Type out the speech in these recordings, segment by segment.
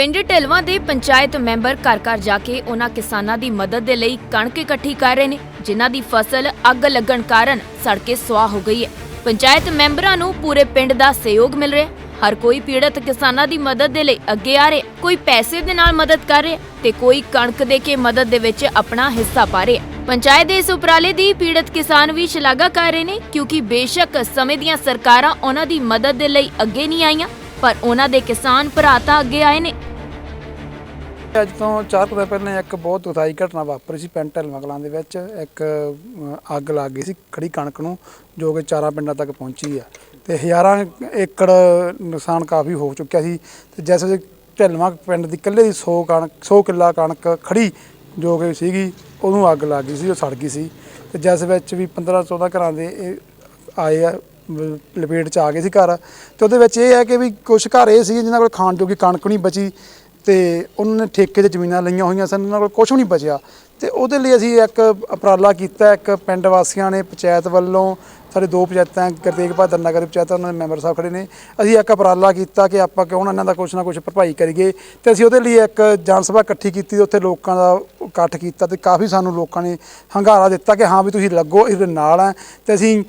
ਪਿੰਡ ਢਿਲਵਾਂ ਦੇ ਪੰਚਾਇਤ ਮੈਂਬਰ ਘਰ ਘਰ ਜਾ ਕੇ ਉਹਨਾਂ ਕਿਸਾਨਾਂ ਦੀ ਮਦਦ ਦੇ ਲਈ ਕਣਕ ਇਕੱਠੀ ਕਰ ਰਹੇ ਨੇ, ਜਿਨ੍ਹਾਂ ਦੀ ਫਸਲ ਅੱਗ ਲੱਗਣ ਕਾਰਨ ਸੜ ਕੇ ਸੁਆਹ ਹੋ ਗਈ ਹੈ ਪੰਚਾਇਤ ਮੈਂਬਰਾਂ ਨੂੰ ਪੂਰੇ ਪਿੰਡ ਦਾ ਸਹਿਯੋਗ ਮਿਲ ਰਿਹਾ ਹੈ ਹਰ ਕੋਈ ਪੀੜਤ ਕਿਸਾਨਾਂ ਦੀ ਮਦਦ ਦੇ ਲਈ ਅੱਗੇ ਆ ਰਿਹਾ ਹੈ। ਕੋਈ ਪੈਸੇ ਦੇ ਨਾਲ ਮਦਦ ਕਰ ਰਿਹਾ ਹੈ ਤੇ ਕੋਈ ਕਣਕ ਦੇ ਕੇ ਮਦਦ ਦੇ ਵਿੱਚ ਆਪਣਾ ਹਿੱਸਾ ਪਾ ਰਿਹਾ ਹੈ। ਪੰਚਾਇਤ ਦੇ ਇਸ ਉਪਰਾਲੇ ਦੀ ਪੀੜਤ ਕਿਸਾਨ ਵੀ ਸ਼ਲਾਘਾ ਕਰ ਰਹੇ ਨੇ, ਕਿਉਂਕਿ ਬੇਸ਼ੱਕ ਸਮੇਂ ਦੀਆਂ ਸਰਕਾਰਾਂ ਉਹਨਾਂ ਦੀ ਮਦਦ ਦੇ ਲਈ ਅੱਗੇ ਨਹੀਂ ਆਈਆਂ, ਪਰ ਉਹਨਾਂ ਦੇ ਕਿਸਾਨ ਭਰਾ ਤਾਂ ਅੱਗੇ ਆਏ ਨੇ ਅੱਜ ਤੋਂ 4 ਕੁ ਦਿਨ ਪਹਿਲਾਂ ਇੱਕ ਬਹੁਤ ਦੁਖਦਾਈ ਘਟਨਾ ਵਾਪਰੀ ਸੀ ਪਿੰਡ ਢਲਵਾਂ ਕਲਾਂ ਦੇ ਵਿੱਚ। ਇੱਕ ਅੱਗ ਲੱਗ ਗਈ ਸੀ ਖੜੀ ਕਣਕ ਨੂੰ, ਜੋ ਕਿ ਚਾਰਾਂ ਪਿੰਡਾਂ ਤੱਕ ਪਹੁੰਚੀ ਆ। ਤੇ ਹਜ਼ਾਰਾਂ ਏਕੜ ਨੁਕਸਾਨ ਕਾਫੀ ਹੋ ਚੁੱਕਿਆ ਸੀ। ਤੇ ਜਿਸ ਵਿੱਚ ਢਲਵਾਂ ਪਿੰਡ ਦੀ ਇਕੱਲੇ ਦੀ 100 ਕਣਕ 100 ਕਿੱਲਾ ਕਣਕ ਖੜੀ ਜੋ ਕਿ ਸੀਗੀ, ਉਹਨੂੰ ਅੱਗ ਲੱਗ ਗਈ ਸੀ, ਉਹ ਸੜ ਗਈ ਸੀ। ਤੇ ਜਿਸ ਵਿੱਚ ਵੀ 15 14 ਘਰਾਂ ਦੇ ਇਹ ਆਏ ਆ ਵ- ਲਪੇਟ ਚ ਆ ਗਏ ਸੀ ਘਰ। ਤੇ ਉਹਦੇ ਵਿੱਚ ਇਹ ਹੈ ਕਿ ਵੀ ਕੁਝ ਘਰ ਇਹ ਸੀ ਜਿਨ੍ਹਾਂ ਕੋਲ ਖਾਣ ਜੋਗੀ ਕਣਕ ਨਹੀਂ ਬਚੀ। ਤੇ ਉਹਨਾਂ ਨੇ ਠੇਕੇ ਤੇ ਜ਼ਮੀਨਾਂ ਲਈਆਂ ਹੋਈਆਂ ਸਨ, ਉਹਨਾਂ ਕੋਲ ਕੁਝ ਨਹੀਂ ਬਚਿਆ। ਤੇ ਉਹਦੇ ਲਈ ਅਸੀਂ ਇੱਕ ਉਪਰਾਲਾ ਕੀਤਾ, ਇੱਕ ਪਿੰਡ ਵਾਸੀਆਂ ਨੇ ਪੰਚਾਇਤ ਵੱਲੋਂ, ਸਾਡੇ ਦੋ ਪੰਚਾਇਤਾਂ, ਗੁਰਤੇਗ ਬਹਾਦਰ ਨਗਰ ਪੰਚਾਇਤ ਉਹਨਾਂ ਦੇ ਮੈਂਬਰ ਸਾਹਿਬ ਖੜੇ ਨੇ। ਅਸੀਂ ਇੱਕ ਉਪਰਾਲਾ ਕੀਤਾ ਕਿ ਆਪਾਂ ਕਿਉਂ ਨਾ ਇਹਨਾਂ ਦਾ ਕੁਝ ਨਾ ਕੁਝ ਭਰਪਾਈ ਕਰੀਏ। ਤੇ ਅਸੀਂ ਉਹਦੇ ਲਈ ਇੱਕ ਜਨ ਸਭਾ ਇਕੱਠੀ ਕੀਤੀ ਤੇ ਉੱਥੇ ਲੋਕਾਂ ਦਾ ਇਕੱਠ ਕੀਤਾ ਤੇ ਕਾਫੀ ਸਾਨੂੰ ਲੋਕਾਂ ਨੇ ਹੰਗਾਰਾ ਦਿੱਤਾ ਕਿ ਹਾਂ ਵੀ ਤੁਸੀਂ ਲੱਗੋ, ਇਹਦੇ ਨਾਲ ਆ। ਤੇ ਅਸੀਂ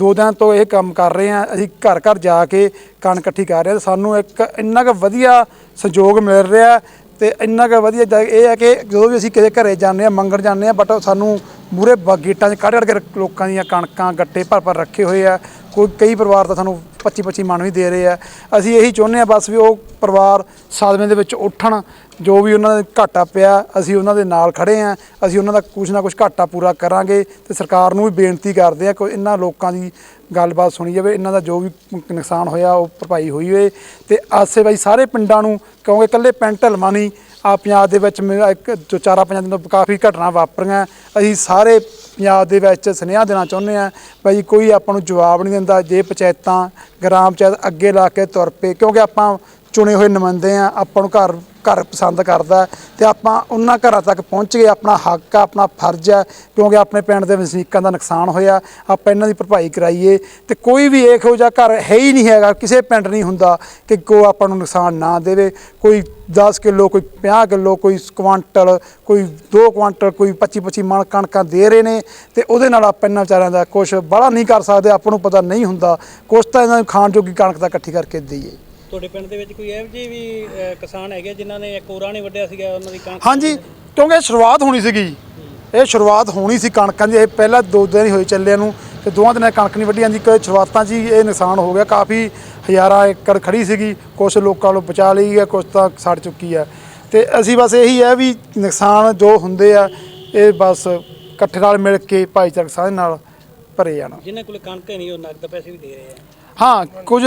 ਦੋ ਦਿਨ ਤੋਂ ਇਹ ਕੰਮ ਕਰ ਰਹੇ ਹਾਂ, ਅਸੀਂ ਘਰ ਘਰ ਜਾ ਕੇ ਕਣ ਇਕੱਠੀ ਕਰ ਰਹੇ ਹਾਂ ਸਾਨੂੰ ਇੱਕ ਇੰਨਾ ਕੁ ਵਧੀਆ ਸਹਿਯੋਗ ਮਿਲ ਰਿਹਾ ਤੇ ਇੰਨਾ ਕੁ ਵਧੀਆ ਜ- ਇਹ ਹੈ ਕਿ ਜਦੋਂ ਵੀ ਅਸੀਂ ਕਿਸੇ ਘਰੇ ਜਾਂਦੇ ਆ ਮੰਗਣ ਜਾਂਦੇ ਆ ਬਟ ਸਾਨੂੰ ਮੂਰੇ ਗੇਟਾਂ 'ਚ ਕੱਢ ਕੱਢ ਕੇ ਲੋਕਾਂ ਦੀਆਂ ਕਣਕਾਂ, ਗੱਟੇ ਭਰ ਭਰ ਰੱਖੇ ਹੋਏ ਆ, ਕੋਈ, ਕਈ ਪਰਿਵਾਰ ਤਾਂ ਸਾਨੂੰ 25 25 ਮਣ ਵੀ ਦੇ ਰਹੇ ਆ। ਅਸੀਂ ਇਹੀ ਚਾਹੁੰਦੇ ਆ ਬਸ ਵੀ ਉਹ ਪਰਿਵਾਰ ਸਾਦਮੇ ਦੇ ਵਿੱਚ ਉੱਠਣ, ਜੋ ਵੀ ਉਹਨਾਂ ਦਾ ਘਾਟਾ ਪਿਆ, ਅਸੀਂ ਉਹਨਾਂ ਦੇ ਨਾਲ ਖੜੇ ਆ ਅਸੀਂ ਉਹਨਾਂ ਦਾ ਕੁਝ ਨਾ ਕੁਝ ਘਾਟਾ ਪੂਰਾ ਕਰਾਂਗੇ ਤੇ ਸਰਕਾਰ ਨੂੰ ਵੀ ਬੇਨਤੀ ਕਰਦੇ ਆ ਕਿ ਇਹਨਾਂ ਲੋਕਾਂ ਦੀ ਗੱਲਬਾਤ ਸੁਣੀ ਜਾਵੇ, ਇਹਨਾਂ ਦਾ ਜੋ ਵੀ ਨੁਕਸਾਨ ਹੋਇਆ ਉਹ ਭਰਪਾਈ ਹੋਈ ਹੋਏ। ਤੇ ਆਸੇ ਬਾਈ ਸਾਰੇ ਪਿੰਡਾਂ ਨੂੰ ਕਿਉਂਕਿ ਇਕੱਲੇ ਪਿੰਡ ਢਲਮਾ ਨਹੀਂ ਆ ਪੰਜਾਬ ਦੇ ਵਿੱਚ ਮੇਰਾ ਇੱਕ ਜੋ ਚਾਰਾ ਪੰਜਾਂ ਦਿਨ ਤੋਂ ਕਾਫੀ ਘਟਨਾ ਵਾਪਰੀਆਂ। ਅਸੀਂ ਸਾਰੇ ਪੰਜਾਬ ਦੇ ਵਿੱਚ ਸੁਨੇਹਾ ਦੇਣਾ ਚਾਹੁੰਦੇ ਆ ਭਾਈ ਕੋਈ ਆਪਾਂ ਨੂੰ ਜਵਾਬ ਨਹੀਂ ਦਿੰਦਾ, ਜੇ ਪੰਚਾਇਤਾਂ, ਗ੍ਰਾਮ ਪੰਚਾਇਤ ਅੱਗੇ ਲਾ ਕੇ ਤੁਰ ਪਏ, ਕਿਉਂਕਿ ਆਪਾਂ ਚੁਣੇ ਹੋਏ ਨੁਮਾਇੰਦੇ ਆ ਆਪਾਂ ਨੂੰ ਘਰ ਘਰ ਪਸੰਦ ਕਰਦਾ ਤੇ ਆਪਾਂ ਉਹਨਾਂ ਘਰਾਂ ਤੱਕ ਪਹੁੰਚ ਗਏ, ਆਪਣਾ ਹੱਕ ਆ, ਆਪਣਾ ਫਰਜ਼ ਹੈ ਕਿਉਂਕਿ ਆਪਣੇ ਪਿੰਡ ਦੇ ਵਸਨੀਕਾਂ ਦਾ ਨੁਕਸਾਨ ਹੋਇਆ, ਆਪਾਂ ਇਹਨਾਂ ਦੀ ਭਰਪਾਈ ਕਰਾਈਏ ਤੇ ਕੋਈ ਵੀ ਇਹੋ ਜਿਹਾ ਘਰ ਹੈ ਹੀ ਨਹੀਂ ਹੈਗਾ, ਕਿਸੇ ਪਿੰਡ ਨਹੀਂ ਹੁੰਦਾ ਕਿ ਕੋ ਆਪਾਂ ਨੂੰ ਨੁਕਸਾਨ ਨਾ ਦੇਵੇ। ਕੋਈ 10 ਕਿਲੋ, ਕੋਈ 50 ਕਿਲੋ, ਕੋਈ ਕੁਆਂਟਲ, ਕੋਈ 2 ਕੁਆਂਟਲ, ਕੋਈ 25 25 ਮਣ ਕਣਕਾਂ ਦੇ ਰਹੇ ਨੇ ਤੇ ਉਹਦੇ ਨਾਲ ਆਪਾਂ ਇਹਨਾਂ ਵਿਚਾਰਿਆਂ ਦਾ ਕੁਝ ਬੜਾ ਨਹੀਂ ਕਰ ਸਕਦੇ, ਆਪਾਂ ਨੂੰ ਪਤਾ ਨਹੀਂ ਹੁੰਦਾ। ਕੁਛ ਤਾਂ ਇਹਨਾਂ ਨੂੰ ਖਾਣ ਜੋਗੀ ਕਣਕ ਤਾਂ ਇਕੱਠੀ ਕਰਕੇ ਦਈਏ। ਤੁਹਾਡੇ ਪਿੰਡ ਦੇ ਵਿੱਚ ਕੋਈ ਇਹੋ ਜਿਹੇ ਵੀ ਅਹ, ਕਿਸਾਨ ਹੈਗੇ ਜਿਨ੍ਹਾਂ ਨੇ ਕੋਰਾ ਨਹੀਂ ਵੱਢਿਆ ਸੀਗਾ ਉਹਨਾਂ ਦੀ ਕਣਕ ਹਾਂਜੀ ਕਿਉਂਕਿ ਇਹ ਸ਼ੁਰੂਆਤ ਹੋਣੀ ਸੀਗੀ ਇਹ ਸ਼ੁਰੂਆਤ ਹੋਣੀ ਸੀ ਕਣਕਾਂ ਦੀ ਇਹ ਪਹਿਲਾਂ ਦੋ ਦਿਨ ਹੀ ਹੋਏ ਚੱਲਿਆਂ ਨੂੰ ਤੇ ਦੋਵਾਂ ਦਿਨਾਂ 'ਚ ਕਣਕ ਨਹੀਂ ਵੱਢੀ ਜਾਂਦੀ ਕਿ ਸ਼ੁਰੂਆਤਾਂ 'ਚ ਹੀ ਇਹ ਨੁਕਸਾਨ ਹੋ ਗਿਆ। ਕਾਫੀ ਹਜ਼ਾਰਾਂ ਏਕੜ ਖੜੀ ਸੀਗੀ ਕੁਝ ਲੋਕਾਂ ਨੂੰ ਬਚਾ ਲਈ ਹੈ ਕੁਝ ਤਾਂ ਸੜ ਚੁੱਕੀ ਹੈ। ਤੇ ਅਸੀਂ ਬਸ ਇਹੀ ਹੈ ਵੀ ਨੁਕਸਾਨ ਜੋ ਹੁੰਦੇ ਆ ਇਹ ਬਸ ਇਕੱਠੇ ਨਾਲ ਮਿਲ ਕੇ ਭਾਈਚਾਰਕ ਸਾਂਝ ਨਾਲ ਭਰੇ ਜਾਣਾ। ਜਿਨ੍ਹਾਂ ਕੋਲ ਕਣਕ ਨਹੀਂ ਉਹ ਨਗਦ ਪੈਸੇ ਵੀ ਦੇ ਰਹੇ ਆ। ਹਾਂ ਕੁਝ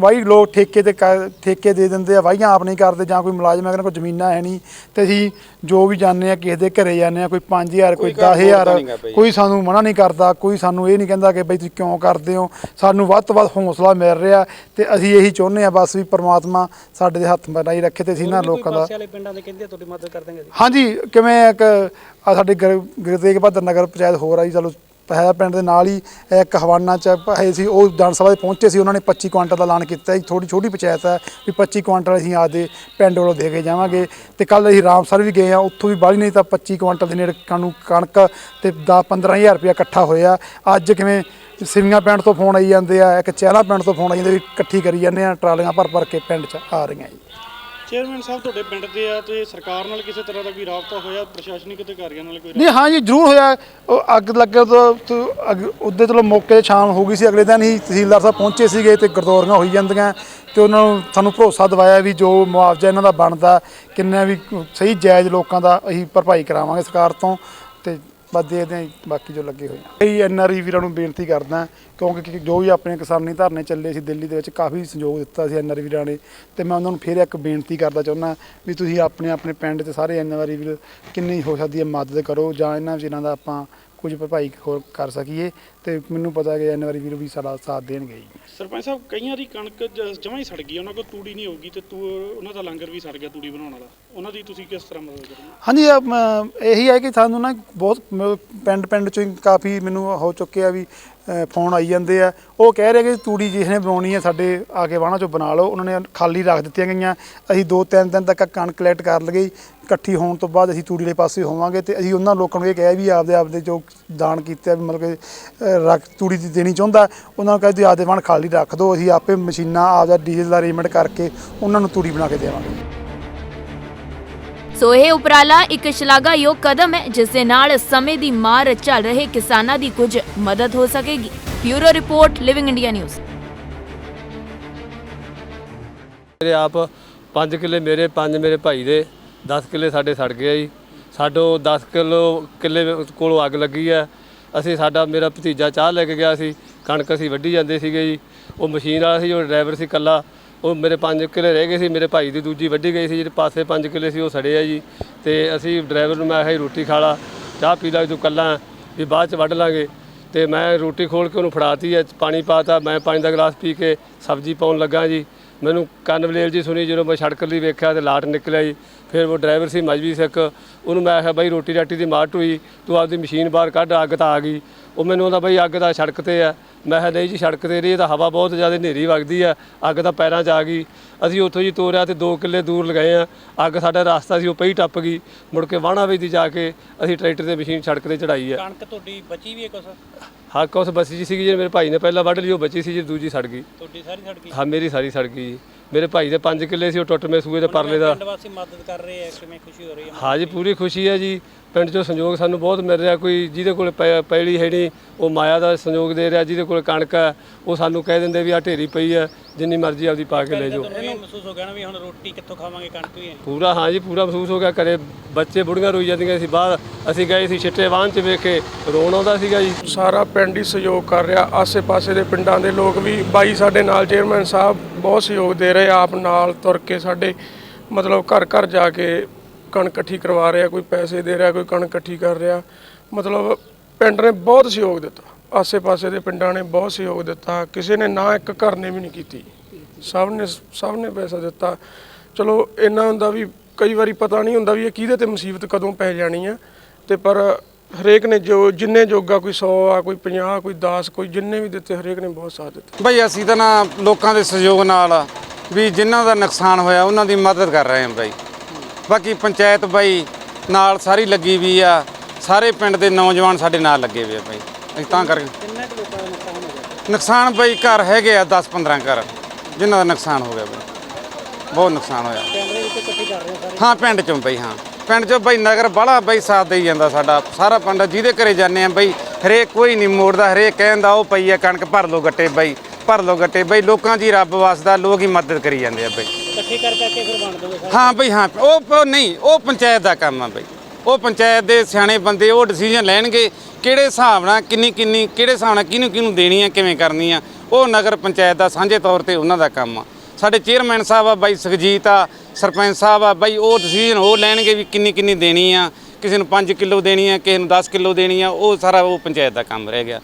ਵਾਈ ਲੋਕ ਠੇਕੇ ਤੇ ਕਰ- ਠੇਕੇ ਦੇ ਦਿੰਦੇ ਆ ਵਾਹੀਆਂ ਆਪ ਨਹੀਂ ਕਰਦੇ ਜਾਂ ਕੋਈ ਮੁਲਾਜ਼ਮ ਹੈ ਕੋਈ ਜ਼ਮੀਨਾਂ ਹੈ ਨਹੀਂ ਤੇ ਅਸੀਂ ਜੋ ਵੀ ਜਾਂਦੇ ਆ ਕਿਸੇ ਦੇ ਘਰੇ ਜਾਂਦੇ ਆ ਕੋਈ 5000 ਕੋਈ 10000 ਕੋਈ ਸਾਨੂੰ ਮਨਾ ਨਹੀਂ ਕਰਦਾ ਕੋਈ ਸਾਨੂੰ ਇਹ ਨਹੀਂ ਕਹਿੰਦਾ ਕਿ ਬਈ ਤੁਸੀਂ ਕਿਉਂ ਕਰਦੇ ਹੋ ਸਾਨੂੰ ਵੱਧ ਤੋਂ ਵੱਧ ਹੌਸਲਾ ਮਿਲ ਰਿਹਾ ਤੇ ਅਸੀਂ ਇਹੀ ਚਾਹੁੰਦੇ ਆ ਬਸ ਵੀ ਪ੍ਰਮਾਤਮਾ ਸਾਡੇ ਦੇ ਹੱਥ ਬਣਾਈ ਰੱਖੇ ਤੇ ਅਸੀਂ ਇਹਨਾਂ ਕੋਈ ਲੋਕਾਂ ਦਾ ਪਾਸੇ ਵਾਲੇ ਪਿੰਡਾਂ ਦੇ ਕਹਿੰਦੇ ਆ ਤੁਹਾਡੀ ਮਦਦ ਕਰ ਦਾਂਗੇ ਅਸੀਂ? ਹਾਂਜੀ ਕਿਵੇਂ ਇੱਕ ਸਾਡੇ ਗੁਰ- ਗੁਰਤੇਗ ਬਹਾਦਰ ਨਗਰ ਪੰਚਾਇਤ ਹੋਰ ਆ ਜੀ ਚਲੋ ਹੈ, ਪਿੰਡ ਦੇ ਨਾਲ ਹੀ ਇੱਕ ਹਵਾਨਾ ਚ ਹੈ ਸੀ, ਉਹ ਜਨ ਸਭਾ ਦੇ ਪਹੁੰਚੇ ਸੀ, ਉਹਨਾਂ ਨੇ 25 ਕੁਆਂਟਲ ਦਾ ਐਲਾਨ ਕੀਤਾ ਜੀ। ਥੋੜੀ ਛੋਟੀ ਪੰਚਾਇਤ ਹੈ ਵੀ 25 ਕੁਆਂਟਲ ਅਸੀਂ ਆਪਦੇ ਪਿੰਡ ਵੱਲੋਂ ਦੇ ਕੇ ਜਾਵਾਂਗੇ। ਤੇ ਕੱਲ ਅਸੀਂ ਰਾਮਸਰ ਵੀ ਗਏ ਆ ਉੱਥੋਂ ਵੀ ਬਾਹਲੀ ਨਹੀਂ ਤਾਂ 25 ਕੁਆਂਟਲ ਦੇ ਨੇੜੇ ਕਾਨੂੰ ਕਣਕ ਤੇ 10 15000 ਰੁਪਇਆ ਇਕੱਠਾ ਹੋਇਆ। ਅੱਜ ਕਿਵੇਂ ਸਿਵੀਆਂ ਪਿੰਡ ਤੋਂ ਫੋਨ ਆਈ ਜਾਂਦੇ ਆ, ਇੱਕ ਚਹਿਲਾ ਪਿੰਡ ਤੋਂ ਫੋਨ ਆਈ ਜਾਂਦੇ ਵੀ ਇਕੱਠੀ ਕਰੀ ਜਾਂਦੇ ਆ, ਟਰਾਲੀਆਂ ਭਰ ਭਰ ਕੇ ਪਿੰਡ ਚ ਆ ਰਹੀਆਂ ਜੀ। ਚੇਅਰਮੈਨ ਸਾਹਿਬ, ਤੁਹਾਡੇ ਪਿੰਡ ਦੇ ਆ ਤੇ ਸਰਕਾਰ ਨਾਲ ਕਿਸੇ ਤਰ੍ਹਾਂ ਦਾ ਕੋਈ ਰਾਬਤਾ ਹੋਇਆ? ਪ੍ਰਸ਼ਾਸਨਿਕ ਅਧਿਕਾਰੀਆਂ ਨਾਲ ਕੋਈ ਨਹੀਂ, ਹਾਂ ਜੀ, ਜ਼ਰੂਰ ਹੋਇਆ। ਉਹ ਅੱਗ ਲੱਗੇ ਤੋਂ ਤੋਂ ਚਲੋ ਮੌਕੇ ਤੇ ਸ਼ਾਮ ਹੋ ਗਈ ਸੀ। ਅਗਲੇ ਦਿਨ ਹੀ ਤਹਿਸੀਲਦਾਰ ਸਾਹਿਬ ਪਹੁੰਚੇ ਸੀਗੇ ਤੇ ਗਰਦੌਰੀਆਂ ਹੋਈ ਜਾਂਦੀਆਂ ਤੇ ਉਹਨਾਂ ਨੂੰ ਸਾਨੂੰ ਭਰੋਸਾ ਦਿਵਾਇਆ ਵੀ ਜੋ ਮੁਆਵਜ਼ਾ ਇਹਨਾਂ ਦਾ ਬਣਦਾ, ਕਿੰਨਾ ਵੀ ਸਹੀ ਜਾਇਜ਼ ਲੋਕਾਂ ਦਾ ਅਸੀਂ ਭਰਪਾਈ ਕਰਾਵਾਂਗੇ ਸਰਕਾਰ ਤੋਂ। ਬਸ ਦੇਖਦੇ ਹਾਂ ਜੀ, ਬਾਕੀ ਜੋ ਲੱਗੇ ਹੋਏ। ਆ ਇਹ ਐਨਆਰਈ ਵੀਰਾਂ ਨੂੰ ਬੇਨਤੀ ਕਰਦਾ, ਕਿਉਂਕਿ ਕਿ ਜੋ ਵੀ ਆਪਣੇ ਕਿਸਾਨੀ ਧਰਨੇ ਚੱਲੇ ਸੀ ਦਿੱਲੀ ਦੇ ਵਿੱਚ, ਕਾਫੀ ਸਹਿਯੋਗ ਦਿੱਤਾ ਸੀ ਐਨਆਰਈ ਵੀਰਾਂ ਨੇ। ਤੇ ਮੈਂ ਉਹਨਾਂ ਨੂੰ ਫਿਰ ਇੱਕ ਬੇਨਤੀ ਕਰਦਾ ਚਾਹੁੰਦਾ ਵੀ ਤੁਸੀਂ ਆਪਣੇ ਆਪਣੇ ਪਿੰਡ ਤੇ ਸਾਰੇ ਐਨਆਰਈ ਵੀਰ ਕਿੰਨੀ ਹੋ ਸਕਦੀ ਹੈ ਮਦਦ ਕਰੋ, ਜਾਂ ਇਹਨਾਂ ਵੀਰਾਂ ਦਾ ਆਪਾਂ ਕੁਝ ਭਰਪਾਈ ਹੋਰ ਕਰ ਸਕੀਏ ਤੇ ਮੈਨੂੰ ਪਤਾ ਹੈ ਕਿ ਐਨਆਰਈ ਵੀਰ ਵੀ ਸਾਡਾ ਸਾਥ ਦੇਣਗੇ ਜੀ। ਸਰਪੰਚ ਸਾਹਿਬ ਕਈਆਂ ਦੀ ਕਣਕ ਜਮਾਂ ਹੀ ਸੜ ਗਈ ਉਹਨਾਂ ਕੋਲ ਤੂੜੀ ਨਹੀਂ ਹੋਊਗੀ ਤੇ ਤੂੰ ਉਹਨਾਂ ਦਾ ਲੰਗਰ ਵੀ ਸੜ ਗਿਆ ਤੂੜੀ ਬਣਾਉਣ ਵਾਲਾ। ਉਹਨਾਂ ਦੀ ਤੁਸੀਂ ਕਿਸ ਤਰ੍ਹਾਂ ਮਦਦ ਕਰੋਗੇ? ਹਾਂਜੀ ਅਮ, ਇਹੀ ਹੈ ਕਿ ਸਾਨੂੰ ਨਾ ਬਹੁਤ ਮ- ਪਿੰਡ ਪਿੰਡ ਚੋਂ ਹੀ ਕਾਫੀ ਮੈਨੂੰ ਹੋ ਚੁੱਕੇ ਆ ਵੀ ਫੋਨ ਆਈ ਜਾਂਦੇ ਆ। ਉਹ ਕਹਿ ਰਹੇ ਕਿ ਤੂੜੀ ਜਿਸ ਨੇ ਬਣਾਉਣੀ ਹੈ ਸਾਡੇ ਆ ਕੇ ਵਾਹਣਾ ਚੋਂ ਬਣਾ ਲਓ। ਉਹਨਾਂ ਨੇ ਖਾਲੀ ਰੱਖ ਦਿੱਤੀਆਂ ਗਈਆਂ। ਅਸੀਂ ਦੋ ਤਿੰਨ ਦਿਨ ਤੱਕ ਕਣਕ ਕਲੈਕਟ ਕਰ ਲਈਏ। ਇਕੱਠੀ ਹੋਣ ਤੋਂ ਬਾਅਦ ਅਸੀਂ ਤੂੜੀ ਵਾਲੇ ਪਾਸੇ ਹੋਵਾਂਗੇ ਤੇ ਅਸੀਂ ਉਹਨਾਂ ਲੋਕਾਂ ਨੂੰ ਇਹ ਕਿਹਾ ਵੀ ਆਪਦੇ ਆਪਦੇ ਜੋ ਦਾਨ ਕੀਤੇ ਵੀ ਮਤਲਬ ਕਿ ਰੱਖ ਤੂੜੀ ਦੀ ਦੇਣੀ ਚਾਹੁੰਦਾ। ਉਹਨਾਂ ਨੂੰ ਕਹਿੰਦੇ ਆਪਦੇ ਵਾਹਣ ਖਾਲੀ ਰੱਖ ਦਿਓ। ਅਸੀਂ ਆਪੇ ਮਸ਼ੀਨਾਂ, ਆਪਦਾ ਡੀਜ਼ਲ ਦਾ ਅਰੇਂਜਮੈਂਟ ਕਰਕੇ ਉਹਨਾਂ ਨੂੰ ਤੂੜੀ ਬਣਾ ਕੇ ਦੇਵਾਂਗੇ। ਸੋ ਇਹ ਉਪਰਾਲਾ, ਇੱਕ ਸ਼ਲਾਘਾਯੋਗ ਕਦਮ ਹੈ, ਜਿਸ ਦੇ ਨਾਲ ਸਮੇਂ ਦੀ ਮਾਰ ਝੱਲ ਰਹੇ ਕਿਸਾਨਾਂ ਦੀ ਕੁਝ ਮਦਦ ਹੋ ਸਕੇਗੀ। Bureau report, living India news. ਮੇਰੇ ਆਪ 5 ਕਿੱਲੇ ਮੇਰੇ 5 ਮੇਰੇ ਭਾਈ ਦੇ 10 ਕਿੱਲੇ ਸਾਡੇ ਸੜ ਗਏ ਜੀ। ਸਾਡੋ 10 ਕਿਲੋ ਕਿੱਲੇ ਕੋਲੋਂ ਅੱਗ ਲੱਗੀ ਆ। ਅਸੀਂ ਸਾਡਾ, ਮੇਰਾ ਭਤੀਜਾ ਚਾਹ ਲੈ ਕੇ ਗਿਆ ਸੀ, ਕਣਕ ਅਸੀਂ ਵੱਢੀ ਜਾਂਦੇ ਸੀਗੇ ਜੀ। ਉਹ ਮਸ਼ੀਨ ਵਾਲਾ ਸੀ ਜੋ ਡਰਾਈਵਰ ਸੀ ਕੱਲਾ ਉਹ ਮੇਰੇ 5 ਕਿੱਲੇ ਰਹਿ ਗਏ ਸੀ, ਮੇਰੇ ਭਾਈ ਦੀ ਦੂਜੀ ਵੱਢੀ ਗਈ ਸੀ, ਜਿਹੜੇ ਪਾਸੇ 5 ਕਿੱਲੇ ਸੀ, ਉਹ ਸੜੇ ਆ ਜੀ। ਤੇ ਅਸੀਂ ਡਰਾਈਵਰ ਨੂੰ ਮੈਂ ਕਿਹਾ ਰੋਟੀ ਖਾ ਲਾ, ਚਾਹ ਪੀ ਲਾ ਤੂੰ ਕੱਲਾ ਵੀ ਬਾਅਦ ਚ ਵੱਢ ਲਾਂਗੇ। ਤੇ ਮੈਂ ਰੋਟੀ ਖੋਲ ਕੇ ਉਹਨੂੰ ਫੜਾਤੀ ਐ ਪਾਣੀ ਪਾਤਾ, ਮੈਂ ਪਾਣੀ ਦਾ ਗਲਾਸ ਪੀ ਕੇ ਸਬਜ਼ੀ ਪਾਉਣ ਲੱਗਾ ਜੀ। ਮੈਨੂੰ ਕੰਨ ਵਲੇਲ ਜੀ ਸੁਣੀ, ਜਦੋਂ ਮੈਂ ਸੜਕ ਲਈ ਵੇਖਿਆ ਤੇ ਲਾਟ ਨਿਕਲਿਆ ਜੀ, ਫਿਰ ਉਹ ਡਰਾਈਵਰ ਸੀ ਮਜਬੀ ਸਿੱਖ, ਉਹਨੂੰ ਮੈਂ ਕਿਹਾ ਬਾਈ, ਰੋਟੀ ਰਾਟੀ ਦੀ ਮਾਰ ਹੋਈ ਤੂੰ ਆਪਦੀ ਮਸ਼ੀਨ ਬਾਹਰ ਕੱਢ, ਅੱਗ ਤਾਂ ਆ ਗਈ। ਉਹ ਮੈਨੂੰ ਉਹਦਾ ਬਾਈ, ਅੱਗ ਤਾਂ ਸੜਕ ਤੇ ਆ। ਮੈਂ ਕਿਹਾ, ਨਹੀਂ ਜੀ, ਸੜਕ ਤੇ ਰਹੀ ਤਾਂ ਹਵਾ ਬਹੁਤ ਜ਼ਿਆਦਾ ਹਨੇਰੀ ਵਗਦੀ ਆ, ਅੱਗ ਤਾਂ ਪੈਰਾਂ 'ਚ ਆ ਗਈ। ਅਸੀਂ ਉੱਥੋਂ ਜੀ ਤੋਰਿਆ ਤੇ 2 ਕਿੱਲੇ ਦੂਰ ਲਗਾਏ ਆ, ਅੱਗ ਸਾਡਾ ਰਸਤਾ ਸੀ, ਉਹ ਪਈ ਟੱਪ ਗਈ, ਮੁੜ ਕੇ ਵਾਹਣਾ ਵਿੱਚ ਦੀ ਜਾ ਕੇ ਅਸੀਂ ਟਰੈਕਟਰ ਤੇ ਮਸ਼ੀਨ ਸੜਕ ਤੇ ਚੜਾਈ ਆ। ਕਣਕ ਤੁਹਾਡੀ ਬਚੀ ਵੀ ਹੈ ਕੁਛ? ਹੱਕ ਉਸ ਬਚੀ ਜੀ ਸੀਗੀ ਜਿਹੜੇ ਮੇਰੇ ਭਾਈ ਨੇ ਪਹਿਲਾਂ ਵੱਢ ਲਈ ਉਹ ਬਚੀ ਸੀ ਜੀ ਦੂਜੀ ਸੜ ਗਈ। ਤੁਹਾਡੀ ਸਾਰੀ ਸੜ ਗਈ? ਹਾਂ ਮੇਰੀ ਸਾਰੀ ਸੜ ਗਈ ਜੀ। ਮੇਰੇ ਭਾਈ ਦੇ 5 ਕਿੱਲੇ ਸੀ ਉਹ ਟੁੱਟਵੇਂ ਸੂਏ ਦੇ ਪਰਲੇ ਦਾ। ਪਿੰਡ ਵਾਸੀ ਮਦਦ ਕਰ ਰਹੇ ਆ ਕਿਵੇਂ ਖੁਸ਼ੀ ਹੋ ਰਹੀ ਹੈ? ਹਾਂ ਜੀ ਪੂਰੀ ਖੁਸ਼ੀ ਹੈ ਜੀ। ਪਿੰਡ 'ਚੋਂ ਸੰਯੋਗ ਸਾਨੂੰ ਬਹੁਤ ਮਿਲ ਰਿਹਾ ਕੋਈ ਜਿਹਦੇ ਕੋਲ ਪੈ- ਪੈਲੀ ਹੈ ਨਹੀਂ ਉਹ ਮਾਇਆ ਦਾ ਸੰਯੋਗ ਦੇ ਰਿਹਾ ਜਿਹਦੇ ਕੋਲ ਕਣਕ ਹੈ ਉਹ ਸਾਨੂੰ ਕਹਿ ਦਿੰਦੇ ਵੀ ਆ ਢੇਰੀ ਪਈ ਹੈ ਜਿੰਨੀ ਮਰਜ਼ੀ ਆਪਦੀ ਪਾ ਕੇ ਲੈ ਜਾਓ। ਮਹਿਸੂਸ ਹੋ ਗਿਆ ਨਾ ਵੀ ਹੁਣ ਰੋਟੀ ਕਿੱਥੋਂ ਖਾਵਾਂਗੇ ਕਣਕ ਵੀ ਹੈ ਪੂਰਾ ਹਾਂ ਜੀ ਪੂਰਾ ਮਹਿਸੂਸ ਹੋ ਗਿਆ ਘਰੇ ਬੱਚੇ ਬੁੜੀਆਂ ਰੋਈ ਜਾਂਦੀਆਂ ਸੀ ਬਾਹਰ ਅਸੀਂ ਗਏ ਸੀ ਛਿੱਟੇ ਵਾਹਨ 'ਚ ਵੇਖ ਕੇ ਰੋਣ ਆਉਂਦਾ ਸੀਗਾ ਜੀ। ਸਾਰਾ ਪਿੰਡ ਹੀ ਸਹਿਯੋਗ ਕਰ ਰਿਹਾ ਆਸੇ-ਪਾਸੇ ਦੇ ਪਿੰਡਾਂ ਦੇ ਲੋਕ ਵੀ ਬਾਈ ਸਾਡੇ ਨਾਲ ਚੇਅਰਮੈਨ ਸਾਹਿਬ ਬਹੁਤ ਸਹਿਯੋਗ ਦੇ ਰਹੇ ਆਪ ਨਾਲ ਤੁਰ ਕੇ ਸਾਡੇ ਮਤਲਬ ਘਰ ਘਰ ਜਾ ਕੇ ਕਣਕ ਇਕੱਠੀ ਕਰਵਾ ਰਿਹਾ, ਕੋਈ ਪੈਸੇ ਦੇ ਰਿਹਾ, ਕੋਈ ਕਣਕ ਇਕੱਠੀ ਕਰ ਰਿਹਾ। ਮਤਲਬ ਪਿੰਡ ਨੇ ਬਹੁਤ ਸਹਿਯੋਗ ਦਿੱਤਾ। ਆਸੇ-ਪਾਸੇ ਦੇ ਪਿੰਡਾਂ ਨੇ ਬਹੁਤ ਸਹਿਯੋਗ ਦਿੱਤਾ। ਕਿਸੇ ਨੇ ਨਾ ਇੱਕ ਘਰ ਨੇ ਵੀ ਨਹੀਂ ਕੀਤੀ। ਸਭ ਨੇ ਸਭ ਨੇ ਪੈਸਾ ਦਿੱਤਾ। ਚਲੋ, ਇੰਨਾ ਹੁੰਦਾ ਵੀ ਕਈ ਵਾਰੀ ਪਤਾ ਨਹੀਂ ਹੁੰਦਾ ਵੀ ਇਹ ਕਿਹਦੇ ਤੇ ਮੁਸੀਬਤ ਕਦੋਂ ਪੈ ਜਾਣੀ ਆ। ਤੇ ਪਰ ਹਰੇਕ ਨੇ ਜੋ, ਜਿੰਨੇ ਜੋਗਾ ਕੋਈ 100 ਆ, ਕੋਈ 50 ਕੋਈ 10 ਕੋਈ ਜਿੰਨੇ ਵੀ ਦਿੱਤੇ, ਹਰੇਕ ਨੇ ਬਹੁਤ ਸਾਥ ਦਿੱਤਾ। ਬਈ ਅਸੀਂ ਤਾਂ ਨਾ ਲੋਕਾਂ ਦੇ ਸਹਿਯੋਗ ਨਾਲ ਵੀ ਜਿਨ੍ਹਾਂ ਦਾ ਨੁਕਸਾਨ ਹੋਇਆ, ਉਹਨਾਂ ਦੀ ਮਦਦ ਕਰ ਰਹੇ ਹਾਂ ਬਈ। ਬਾਕੀ ਪੰਚਾਇਤ ਬਈ ਨਾਲ ਸਾਰੀ ਲੱਗੀ ਵੀ ਆ। ਸਾਰੇ ਪਿੰਡ ਦੇ ਨੌਜਵਾਨ ਸਾਡੇ ਨਾਲ ਲੱਗੇ ਹੋਏ ਆ ਬਈ। ਅਸੀਂ ਤਾਂ ਕਰਕੇ ਕਿੰਨਾ ਕੁ ਲੋਕਾਂ ਦਾ ਨੁਕਸਾਨ ਹੋ ਗਿਆ? ਨੁਕਸਾਨ ਬਈ ਘਰ ਹੈਗੇ ਆ 10 15 ਘਰ। ਜਿਨ੍ਹਾਂ ਦਾ ਨੁਕਸਾਨ ਹੋ ਗਿਆ ਬਈ। ਬਹੁਤ ਨੁਕਸਾਨ ਹੋਇਆ। ਕੈਮਰੇ ਵਿੱਚ ਇਕੱਠੀ ਕਰ ਰਹੇ ਹੋ ਸਾਰੇ? ਹਾਂ ਪਿੰਡ ਚੋਂ ਬਈ ਹਾਂ। ਪਿੰਡ ਚੋਂ ਬਈ ਨਗਰ ਬੜਾ ਬਈ ਸਾਥ ਦੇਈ ਜਾਂਦਾ ਸਾਡਾ। ਸਾਰਾ ਪਿੰਡ ਜਿਹਦੇ ਘਰੇ ਜਾਂਦੇ ਆ ਬਈ ਹਰੇਕ ਕੋਈ ਨਹੀਂ ਮੋੜਦਾ ਹਰੇਕ ਕਹਿੰਦਾ ਉਹ ਪਈ ਆ ਕਣਕ ਭਰ ਲੋ ਗੱਟੇ ਬਈ। ਭਰ ਲੋ ਗੱਟੇ ਬਈ। ਲੋਕਾਂ ਦੀ ਰੱਬ ਵਸਦਾ ਲੋਕ ਹੀ ਮਦਦ ਕਰੀ ਜਾਂਦੇ ਆ ਬਈ। ਇਕੱਠੀ ਕਰ ਕਰਕੇ ਫਿਰ ਵੰਡ ਦੋਗੇ ਸਾਰੇ। ਹਾਂ ਬਈ, ਹਾਂ। ਉਹ ਉਹ ਨਹੀਂ, ਉਹ ਪੰਚਾਇਤ ਦਾ ਕੰਮ ਆ ਬਈ। ਉਹ ਪੰਚਾਇਤ ਦੇ ਸਿਆਣੇ ਬੰਦੇ ਉਹ ਡਿਸੀਜਨ ਲੈਣਗੇ ਕਿਹੜੇ ਹਿਸਾਬ ਨਾਲ ਕਿੰਨੀ ਕਿੰਨੀ ਕਿਹੜੇ ਹਿਸਾਬ ਨਾਲ ਕਿਹਨੂੰ ਕਿਹਨੂੰ ਦੇਣੀ ਆ ਕਿਵੇਂ ਕਰਨੀ ਆ ਉਹ ਨਗਰ ਪੰਚਾਇਤ ਦਾ ਸਾਂਝੇ ਤੌਰ ਤੇ ਉਹਨਾਂ ਦਾ ਕੰਮ ਆ। ਸਾਡੇ ਚੇਅਰਮੈਨ ਸਾਹਿਬ ਆ ਬਾਈ, ਸੁਖਜੀਤ ਆ, ਸਰਪੰਚ ਸਾਹਿਬ ਆ ਬਾਈ, ਉਹ ਡਿਸੀਜਨ ਉਹ ਲੈਣਗੇ ਵੀ ਕਿੰਨੀ ਕਿੰਨੀ ਦੇਣੀ ਆ। ਕਿਸੇ ਨੂੰ 5 ਕਿਲੋ ਦੇਣੀ ਆ, ਕਿਸੇ ਨੂੰ 10 ਕਿਲੋ ਦੇਣੀ ਆ। ਉਹ ਸਾਰਾ ਉਹ ਪੰਚਾਇਤ ਦਾ ਕੰਮ ਰਹਿ ਗਿਆ।